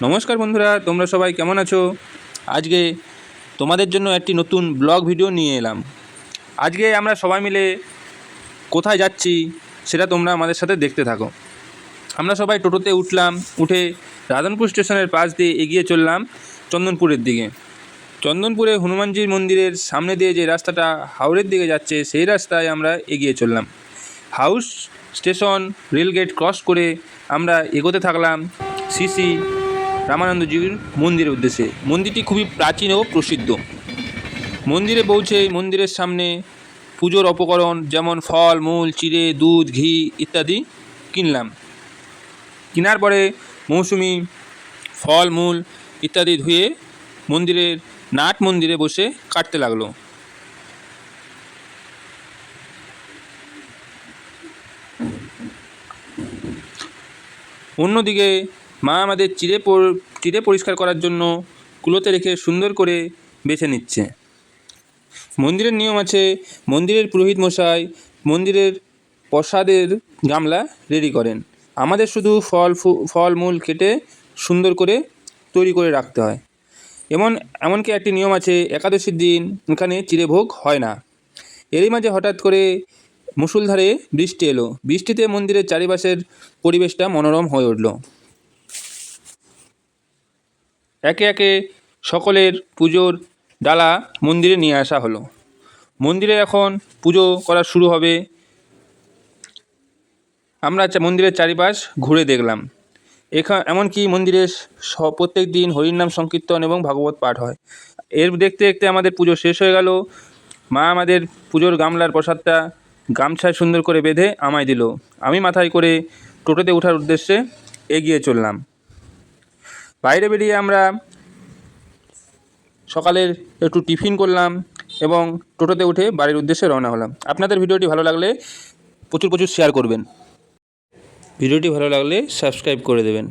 নমস্কার বন্ধুরা, তোমরা সবাই কেমন আছো? আজকে তোমাদের জন্য একটি নতুন ব্লগ ভিডিও নিয়ে এলাম। আজকে আমরা সবাই মিলে কোথায় যাচ্ছি সেটা তোমরা আমাদের সাথে দেখতে থাকো। আমরা সবাই টোটোতে উঠলাম, উঠে রাধনপুর স্টেশনের পাশ দিয়ে এগিয়ে চললাম চন্দনপুরের দিকে। চন্দনপুরে হনুমানজির মন্দিরের সামনে দিয়ে যে রাস্তাটা হাওড়ের দিকে যাচ্ছে, সেই রাস্তায় আমরা এগিয়ে চললাম। হাউস স্টেশন, রেলগেট ক্রস করে আমরা এগোতে থাকলাম, সিসি রামানন্দজির মন্দিরের উদ্দেশ্যে। মন্দিরটি খুবই প্রাচীন ও প্রসিদ্ধ। মন্দিরে পৌঁছে মন্দিরের সামনে পুজোর উপকরণ যেমন ফল, মূল, চিড়ে, দুধ, ঘি ইত্যাদি কিনলাম। কেনার পরে মৌসুমি, ফল, মূল ইত্যাদি ধুয়ে মন্দিরের নাট মন্দিরে বসে কাটতে লাগল। অন্যদিকে মা আমাদের চিড়ে পর- চিড়ে পরিষ্কার করার জন্য কুলোতে রেখে সুন্দর করে বেছে নিচ্ছে। মন্দিরের নিয়ম আছে, মন্দিরের পুরোহিত মশাই মন্দিরের প্রসাদের গামলা রেডি করেন। আমাদের শুধু ফল ফল, মূল কেটে সুন্দর করে তৈরি করে রাখতে হয়। এমন, এমনকি একটি নিয়ম আছে, একাদশীর দিন এখানে চিড়ে ভোগ হয় না। এরই মাঝে হঠাৎ করে মুষলধারে বৃষ্টি এলো। বৃষ্টিতে মন্দিরের চারিপাশের পরিবেশটা মনোরম হয়ে উঠল। একে একে সকলের পুজোর ডালা মন্দিরে নিয়ে আসা হলো। মন্দিরে এখন পুজো করা শুরু হবে। আমরা মন্দিরের চারিপাশ ঘুরে দেখলাম। এখা এমনকি মন্দিরে স- প্রত্যেক দিন হরিনাম সংকীর্তন এবং ভাগবত পাঠ হয়। এর দেখতে দেখতে আমাদের পুজো শেষ হয়ে গেল। মা আমাদের পুজোর গামলার প্রসাদটা গামছায় সুন্দর করে বেঁধে আমায় দিল। আমি মাথায় করে টোটোতে ওঠার উদ্দেশ্যে এগিয়ে চললাম। বাইরে বেরিয়ে আমরা সকালের একটু টিফিন করলাম এবং টোটোতে উঠে বাড়ির উদ্দেশ্যে রওনা হলাম। আপনাদের ভিডিওটি ভালো লাগলে প্রচুর প্রচুর শেয়ার করবেন। ভিডিওটি ভালো লাগলে সাবস্ক্রাইব করে দেবেন।